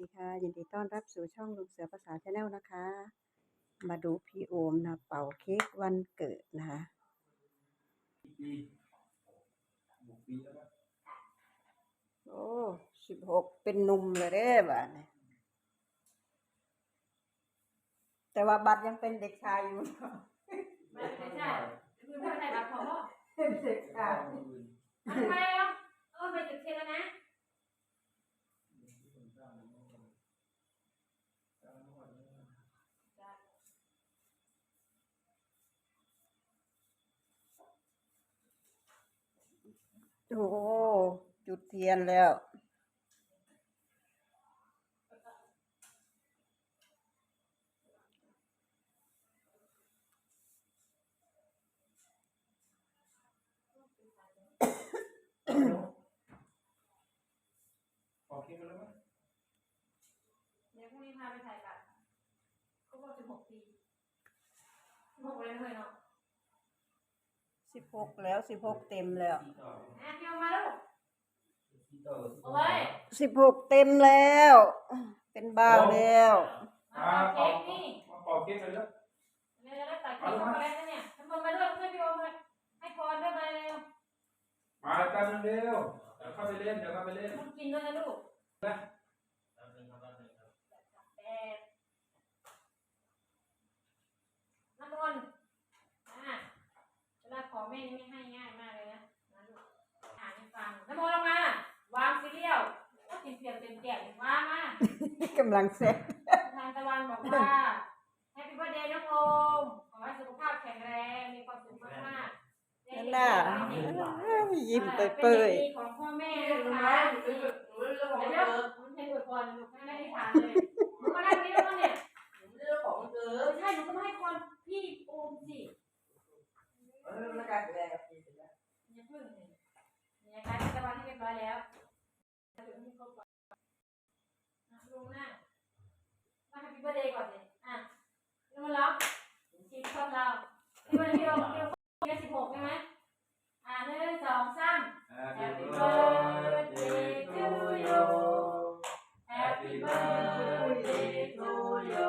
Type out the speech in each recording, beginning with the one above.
ดีค่ะ ยินดีต้อนรับสู่ช่องลุงเสือภาษาชาแนลนะคะ มาดูพี่โอมนะเป่าเค้กวันเกิดนะคะปีหกปีแล้วปะโอ้สิบหกเป็นหนุ่มเลยเด้บ้านนี้แต่ว่าบัตรยังเป็นเด็กชายอยู่ไม่ไม่ใช่คือไม่ได้รับของพ่อเป็นเด็กชายทำไม โอ้จุดเทียนแล้ว ออกเค้กมาแล้วปะเดี๋ยวพรุ่งนี้พาไปถ่ายบัตรครบรอบสิบหกปีบหกเลยนะเฮ้ยเนาะ สิบหกแล้วสิบหกเต็มแล้วที่ต่ออะพี่เอามาลูกที่ต่อเอาไว้สิบหกเต็มแล้ว เป็นบ้าวแล้วมาเอาเค้กนี่มาปอกเค้กกันแล้วเดี๋ยวเราตัดเค้กช็อกโกแลตนะเนี่ยทำมาด้วยเพื่อนพี่โอมเลยให้พรด้วยมาเร็วมากันเร็วเดี๋ยวเข้าไปเล่นเดี๋ยวเข้าไปเล่นคุณกินด้วยนะลูกนะ แปดน้ำมนต์อะเวลาขอ แม่นี่ไม่ให้ง่ายมากเลยนะนะลูกอ่านให้ฟังน้ำมนต์ลงมาวางซีเรียลก็ติดเปลี่ยนเต็มแก่วางมากำลังเซ็ตทางตะวันบอกว่าแฮปปี้ i r t h d a y น้องโอมขอให้สุขภาพแข็งแรงมีความสุขมากๆนั่นน่ะยิ้มเปยเป็นเด็กดีของพ่อแม่นะคะเดี๋ยวเดี๋ยวมันให้อวยพรลูกให้ได้ที่ฐานเลยหนูก็นั่งนี่แล้วเนี่ยเรื่องของเออใช่หนูก็มาให้พรพี่โอมสิอย่าเพิ่งเลยเนี่ยการตะวันให้เบร้อยแล้วถึงที่ครบก่อนอะลงหน้ามาแฮปปี้เบอร์เดย์ก่อนสิอะแล้วมาล็อกจีบชอบเราที่วันที่เราที่เราเรียนสิบหกใช่ไหมอะหนึ่งสองสาม Happy birthday to you Happy birthday to you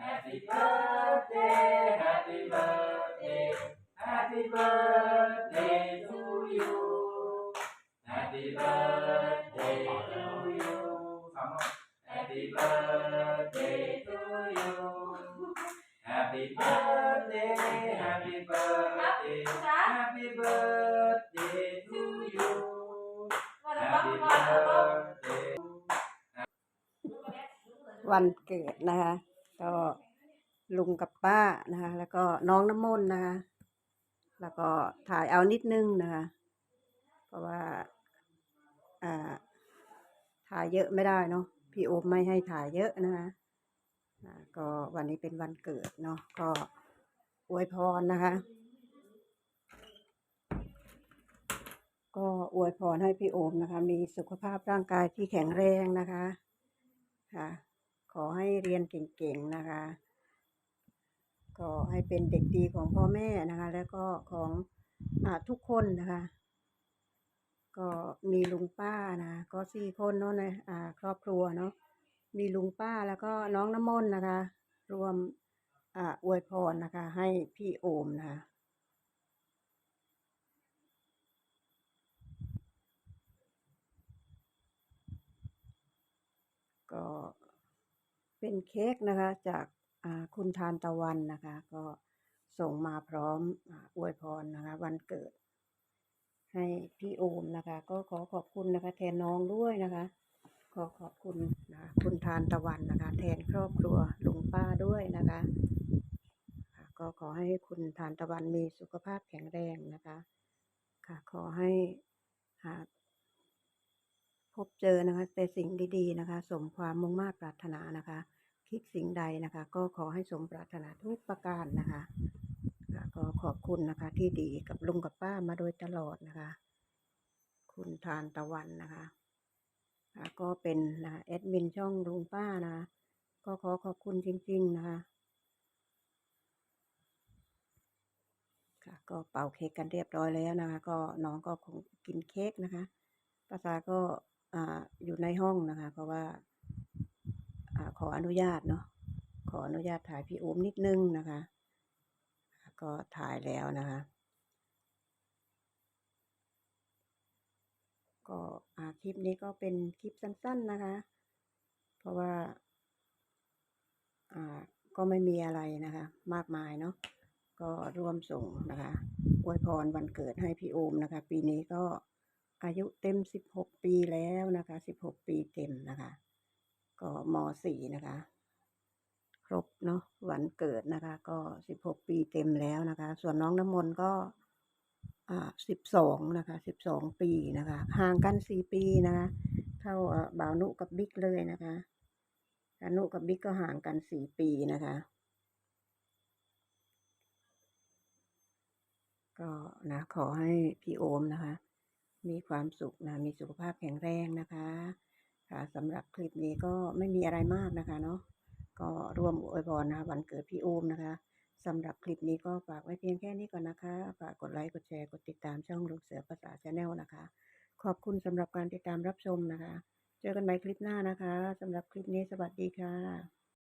Happy birthday Happy birthday Happy birthday Happy birthday to you Happy birthday Happy birthday Happy birthday to you Happy birthday วันเกิดนะคะ ก็ลุงกับป้านะคะ แล้วก็น้องน้ำมนต์นะคะ แล้วก็ถ่ายเอานิดนึงนะคะ เพราะว่า อ่าถ่ายเยอะไม่ได้เนาะ พี่โอมไม่ให้ถ่ายเยอะนะคะก็วันนี้เป็นวันเกิดเนาะก็อวยพรนะคะ ก็อวยพรให้พี่โอมนะคะ มีสุขภาพร่างกายที่แข็งแรงนะคะค่ะขอให้เรียนเก่งๆนะคะ ก็ให้เป็นเด็กดีของพ่อแม่นะคะ แล้วก็ของอทุกคนนะคะ ก็มีลุงป้านะก็สี่คนเนาะในอ่าครอบครัวเนาะมีลุงป้าแล้วก็น้องน้ำมนต์นะคะ รวมอ่าอวยพรนะคะ ให้พี่โอมนะคะก็เป็นเค้กนะคะจากอ่าคุณทานตะวันนะคะ ก็ส่งมาพร้อมอวยพรนะคะ วันเกิด ให้พี่โอมนะคะ ก็ขอขอบคุณนะคะ แทนน้องด้วยนะคะ ขอขอบคุณนะคะคุณทานตะวันนะคะ แทนครอบครัวลุงป้าด้วยนะคะ ก็ขอให้คุณทานตะวันมีสุขภาพแข็งแรงนะคะ ค่ะขอให้หากพบเจอนะคะแต่สิ่งดีๆนะคะ สมความมุ่งมา่ปรารถนานะคะ คิดสิ่งใดนะคะ ก็ขอให้สมปรารถนาทุกประการนะคะ ก็ขอบคุณนะคะ ที่ดีกับลุงกับป้ามาโดยตลอดนะคะ คุณทานตะวันนะคะก็เป็นนะแอดมินช่องลุงป้านะ ก็ขอขอบคุณจริง ๆ นะคะค่ะก็เป่าเค้กกันเรียบร้อยแล้วนะคะ ก็น้องก็คงกินเค้กนะคะภาษาก็อ่าอยู่ในห้องนะคะ เพราะว่าขออนุญาตเนาะขออนุญาตถ่ายพี่โอมนิดนึงนะคะ ก็ถ่ายแล้วนะคะ ก็คลิปนี้ก็เป็นคลิปสั้น ๆนะคะ เพราะว่าก็ไม่มีอะไรนะคะ มากมายเนาะก็ร่วมส่งนะคะอวยพรวันเกิดให้พี่โอมนะคะ ปีนี้ก็อายุเต็ม 16 ปีแล้วนะคะ 16 ปีเต็มนะคะ ก็ม .4 นะคะ รบเนาะวันเกิดนะคะ ก็16ปีเต็มแล้วนะคะ ส่วนน้องน้ำมนต์ก็อ่า12นะคะ12ปีนะคะ ห่างกัน4ปีนะคะเท่าเออบ่าวนุกับบิ๊กเลยนะคะอนุกับบิ๊กก็ห่างกัน4ปีนะคะ ก็นะขอให้พี่โอมนะคะ มีความสุขนะมีสุขภาพแข็งแรงนะคะค่ะสำหรับคลิปนี้ก็ไม่มีอะไรมากนะคะเนาะ ก็ร่วมอวยพรนะคะวันเกิดพี่โอมนะคะสำหรับคลิปนี้ก็ฝากไว้เพียงแค่นี้ก่อนนะคะ ฝากกดไลค์กดแชร์กดติดตามช่องลูกเสือภาษาชาแนลนะคะ ขอบคุณสำหรับการติดตามรับชมนะคะ เจอกันใหม่คลิปหน้านะคะสำหรับคลิปนี้สวัสดีค่ะ